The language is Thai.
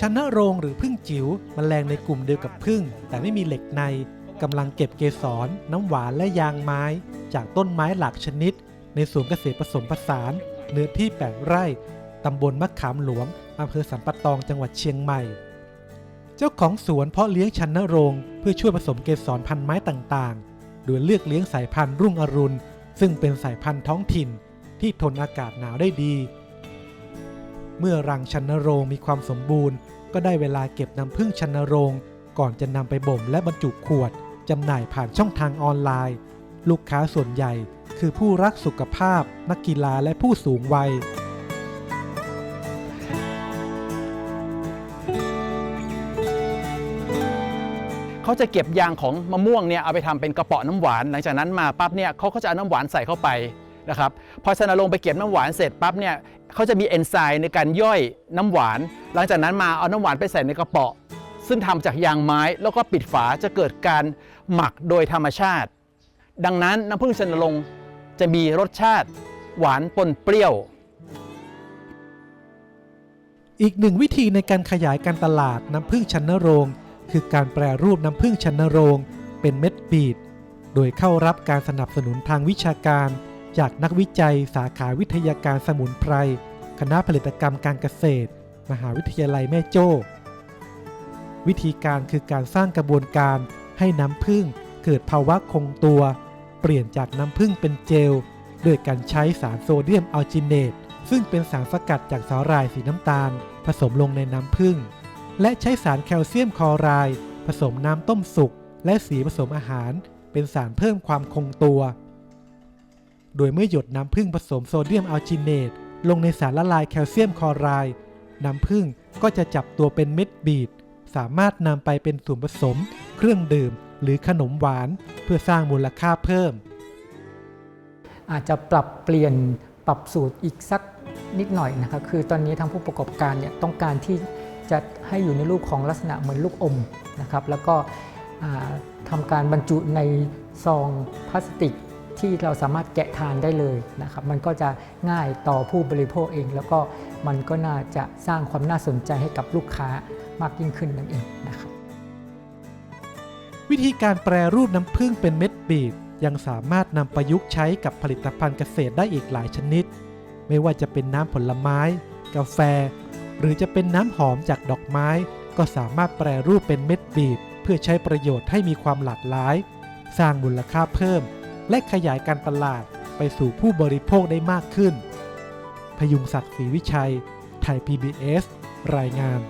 ชันนโรงหรือพึ่งจิ๋วมแมลงในกลุ่มเดียวกับพึ่ง แต่ไม่มีเหล็กในกำลังเก็บเกสร น้ำหวานและยางไม้ จากต้นไม้หลากชนิด ในสวนเกษตรผสมผสาน เนื้อที่ 8 ไร่ตำบลมะขามหลวงอำเภอสันปะตองจังหวัดเชียงใหม่ เจ้าของสวนเพาะเลี้ยงชันนโรงเพื่อช่วยผสมเกสรพันธุ์ไม้ต่างๆ โดยเลือกเลี้ยงสายพันธุ์รุ่งอรุณ ซึ่งเป็นสายพันธุ์ท้องถิ่น ที่ทนอากาศหนาวได้ดี เมื่อรังชันนโรงมีความสมบูรณ์ ก็ได้เวลาเก็บน้ำผึ้งชันนโรง ก่อนจะนำไปบ่มและบรรจุขวดจำหน่ายผ่านช่องทางออนไลน์ ลูกค้าส่วนใหญ่คือผู้รักสุขภาพ นักกีฬาและผู้สูงวัย เขาจะเก็บยางของมะม่วงเนี่ยเอาไปทำเป็นกระป๋อน้ำหวาน หลังจากนั้นมาปั๊บเนี่ยเขาก็จะเอาน้ำหวานใส่เข้าไป นะครับพอชนลงไปเก็บน้ำหวานเสร็จปั๊บเนี่ยเขาจะมีเอนไซม์ในการย่อยน้ำหวาน หลังจากนั้นมาเอาน้ำหวานไปใส่ในกระป๋อซึ่งทำจากยางไม้แล้วก็ปิดฝาจะเกิดการหมักโดยธรรมชาติ ดังนั้นน้ำผึ้งชนลงจะมีรสชาติหวานปนเปรี้ยว อีกหนึ่งวิธีในการขยายการตลาดน้ำผึ้งชันนโรง คือการแปรรูปน้ำผึ้งชันนโรง เป็นเม็ดบีด โดยเข้ารับการสนับสนุนทางวิชาการ จากนักวิจัยสาขาวิทยาการสมุนไพร คณะผลิตกรรมการเกษตร มหาวิทยาลัยแม่โจ้ วิธีการคือการสร้างกระบวนการให้น้ำผึ้งเกิดภาวะคงตัว เปลี่ยนจากน้ำผึ้งเป็นเจลโดยการใช้สารโซเดียมอัลจิเนต ซึ่งเป็นสารสกัดจากสาหร่ายสีน้ำตาล ผสมลงในน้ำผึ้งและใช้สารแคลเซียมคลอไรด์ผสมน้ำต้มสุกและสีผสมอาหาร เป็นสารเพิ่มความคงตัว โดยเมื่อหยดน้ำผึ้งผสมโซเดียมอัลจิเนต ลงในสารละลายแคลเซียมคลอไรด์น้ำผึ้งก็จะจับตัวเป็นเม็ดบีด สามารถนำไปเป็นส่วนผสม เครื่องดื่ม หรือขนมหวาน เพื่อสร้างมูลค่าเพิ่ม อาจจะปรับเปลี่ยนปรับสูตรอีกสักนิดหน่อยนะครับ คือตอนนี้ทางผู้ประกอบการเนี่ยต้องการที่จะให้อยู่ในรูปของลักษณะเหมือนลูกอมนะครับ แล้วก็ทำการบรรจุในซองพลาสติก ที่เราสามารถแกะทานได้เลยนะครับมันก็จะง่ายต่อผู้บริโภคเอง แล้วก็มันก็น่าจะสร้างความน่าสนใจให้กับลูกค้ามากยิ่งขึ้นนั่นเองนะครับวิธีการแปรรูปน้ำผึ้งเป็นเม็ดบีดยังสามารถนำประยุกต์ใช้กับผลิตภัณฑ์เกษตรได้อีกหลายชนิด ไม่ว่าจะเป็นน้ำผลไม้ กาแฟ หรือจะเป็นน้ำหอมจากดอกไม้ ก็สามารถแปรรูปเป็นเม็ดบีดเพื่อใช้ประโยชน์ให้มีความหลากหลาย สร้างมูลค่าเพิ่ม และขยายการตลาดไปสู่ผู้บริโภคได้มากขึ้น พยุงศักดิ์ศรีวิชัย ไทย PBS รายงาน